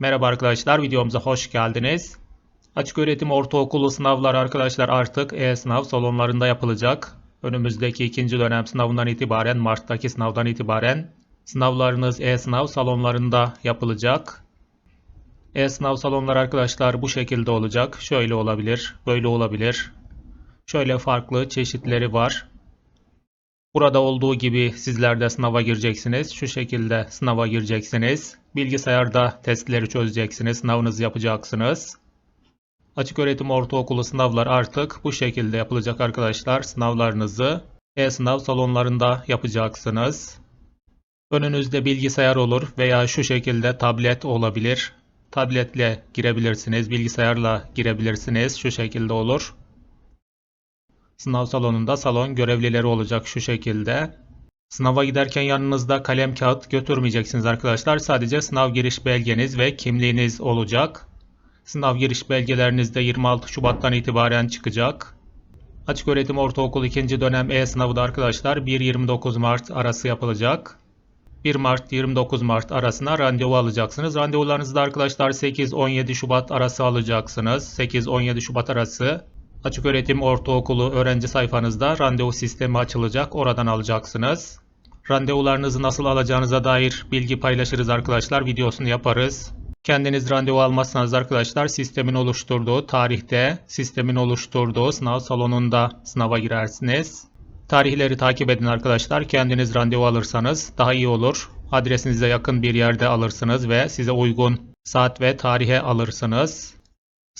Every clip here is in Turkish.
Merhaba arkadaşlar, videomuza hoş geldiniz. Açık öğretim ortaokulu sınavları arkadaşlar artık e-sınav salonlarında yapılacak. Önümüzdeki ikinci dönem sınavından itibaren, Mart'taki sınavdan itibaren sınavlarınız e-sınav salonlarında yapılacak. E-sınav salonları arkadaşlar bu şekilde olacak. Şöyle olabilir, böyle olabilir. Şöyle farklı çeşitleri var. Burada olduğu gibi sizler de sınava gireceksiniz. Şu şekilde sınava gireceksiniz. Bilgisayarda testleri çözeceksiniz. Sınavınızı yapacaksınız. Açık öğretim ortaokulu sınavlar artık bu şekilde yapılacak arkadaşlar. Sınavlarınızı e-sınav salonlarında yapacaksınız. Önünüzde bilgisayar olur veya şu şekilde tablet olabilir. Tabletle girebilirsiniz, bilgisayarla girebilirsiniz. Şu şekilde olur. Sınav salonunda salon görevlileri olacak şu şekilde. Sınava giderken yanınızda kalem kağıt götürmeyeceksiniz arkadaşlar. Sadece sınav giriş belgeniz ve kimliğiniz olacak. Sınav giriş belgeleriniz de 26 Şubat'tan itibaren çıkacak. Açık öğretim ortaokul 2. dönem e-sınavı da arkadaşlar 1-29 Mart arası yapılacak. 1 Mart 29 Mart arasına randevu alacaksınız. Randevularınızı da arkadaşlar 8-17 Şubat arası alacaksınız. 8-17 Şubat arası Açık öğretim ortaokulu öğrenci sayfanızda randevu sistemi açılacak. Oradan alacaksınız. Randevularınızı nasıl alacağınıza dair bilgi paylaşırız arkadaşlar. Videosunu yaparız. Kendiniz randevu almazsanız arkadaşlar sistemin oluşturduğu tarihte, sistemin oluşturduğu sınav salonunda sınava girersiniz. Tarihleri takip edin arkadaşlar. Kendiniz randevu alırsanız daha iyi olur. Adresinize yakın bir yerde alırsınız ve size uygun saat ve tarihe alırsınız.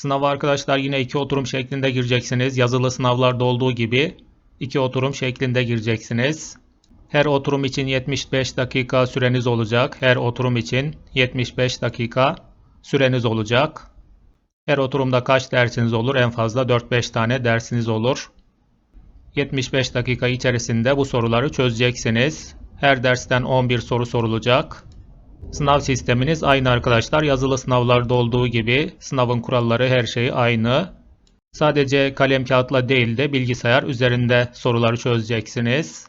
Sınava arkadaşlar yine iki oturum şeklinde gireceksiniz. Yazılı sınavlarda olduğu gibi iki oturum şeklinde gireceksiniz. Her oturum için 75 dakika süreniz olacak. Her oturum için 75 dakika süreniz olacak. Her oturumda kaç dersiniz olur? En fazla 4-5 tane dersiniz olur. 75 dakika içerisinde bu soruları çözeceksiniz. Her dersten 11 soru sorulacak. Sınav sisteminiz aynı arkadaşlar. Yazılı sınavlarda olduğu gibi sınavın kuralları her şey aynı. Sadece kalem kağıtla değil de bilgisayar üzerinde soruları çözeceksiniz.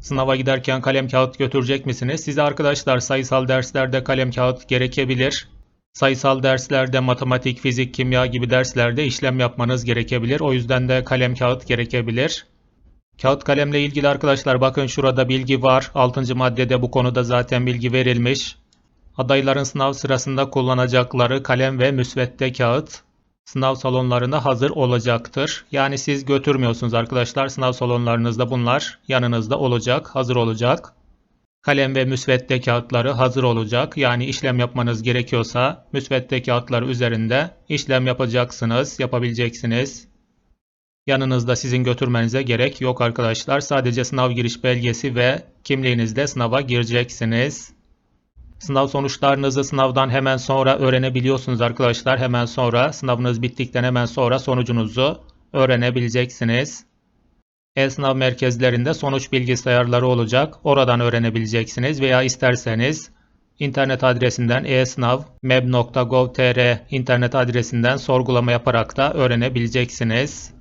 Sınava giderken kalem kağıt götürecek misiniz? Size arkadaşlar sayısal derslerde kalem kağıt gerekebilir. Sayısal derslerde matematik, fizik, kimya gibi derslerde işlem yapmanız gerekebilir. O yüzden de kalem kağıt gerekebilir. Kağıt kalemle ilgili arkadaşlar bakın şurada bilgi var. 6. maddede bu konuda zaten bilgi verilmiş. Adayların sınav sırasında kullanacakları kalem ve müsvedde kağıt sınav salonlarına hazır olacaktır. Yani siz götürmüyorsunuz arkadaşlar. Sınav salonlarınızda bunlar yanınızda olacak, hazır olacak. Kalem ve müsvedde kağıtları hazır olacak. Yani işlem yapmanız gerekiyorsa müsvedde kağıtları üzerinde işlem yapacaksınız, yapabileceksiniz. Yanınızda sizin götürmenize gerek yok arkadaşlar. Sadece sınav giriş belgesi ve kimliğinizle sınava gireceksiniz. Sınav sonuçlarınızı sınavdan hemen sonra öğrenebiliyorsunuz arkadaşlar. Hemen sonra sınavınız bittikten hemen sonra sonucunuzu öğrenebileceksiniz. E-sınav merkezlerinde sonuç bilgisayarları olacak. Oradan öğrenebileceksiniz veya isterseniz internet adresinden e-sınav.meb.gov.tr internet adresinden sorgulama yaparak da öğrenebileceksiniz.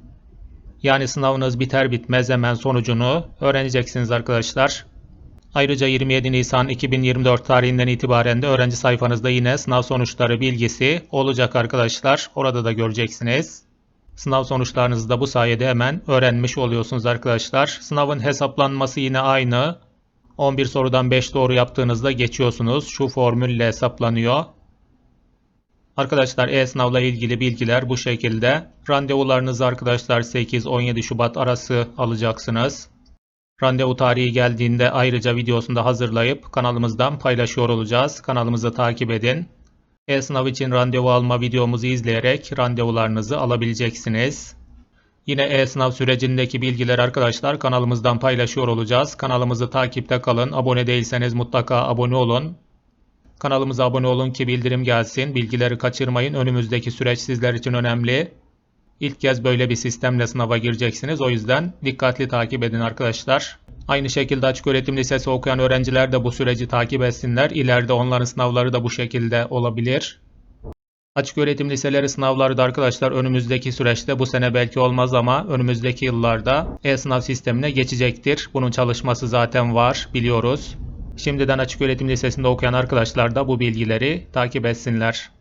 Yani sınavınız biter bitmez hemen sonucunu öğreneceksiniz arkadaşlar. Ayrıca 27 Nisan 2024 tarihinden itibaren de öğrenci sayfanızda yine sınav sonuçları bilgisi olacak arkadaşlar. Orada da göreceksiniz. Sınav sonuçlarınızı da bu sayede hemen öğrenmiş oluyorsunuz arkadaşlar. Sınavın hesaplanması yine aynı. 11 sorudan 5 doğru yaptığınızda geçiyorsunuz. Şu formülle hesaplanıyor. Arkadaşlar e-sınavla ilgili bilgiler bu şekilde. Randevularınızı arkadaşlar 8-17 Şubat arası alacaksınız. Randevu tarihi geldiğinde ayrıca videosunu da hazırlayıp kanalımızdan paylaşıyor olacağız. Kanalımızı takip edin. E-sınav için randevu alma videomuzu izleyerek randevularınızı alabileceksiniz. Yine e-sınav sürecindeki bilgiler arkadaşlar kanalımızdan paylaşıyor olacağız. Kanalımızı takipte kalın. Abone değilseniz mutlaka abone olun. Kanalımıza abone olun ki bildirim gelsin. Bilgileri kaçırmayın. Önümüzdeki süreç sizler için önemli. İlk kez böyle bir sistemle sınava gireceksiniz. O yüzden dikkatli takip edin arkadaşlar. Aynı şekilde açık öğretim lisesi okuyan öğrenciler de bu süreci takip etsinler. İleride onların sınavları da bu şekilde olabilir. Açık öğretim liseleri sınavları da arkadaşlar önümüzdeki süreçte bu sene belki olmaz ama önümüzdeki yıllarda e-sınav sistemine geçecektir. Bunun çalışması zaten var biliyoruz. Şimdiden Açık Öğretim Lisesi'nde okuyan arkadaşlar da bu bilgileri takip etsinler.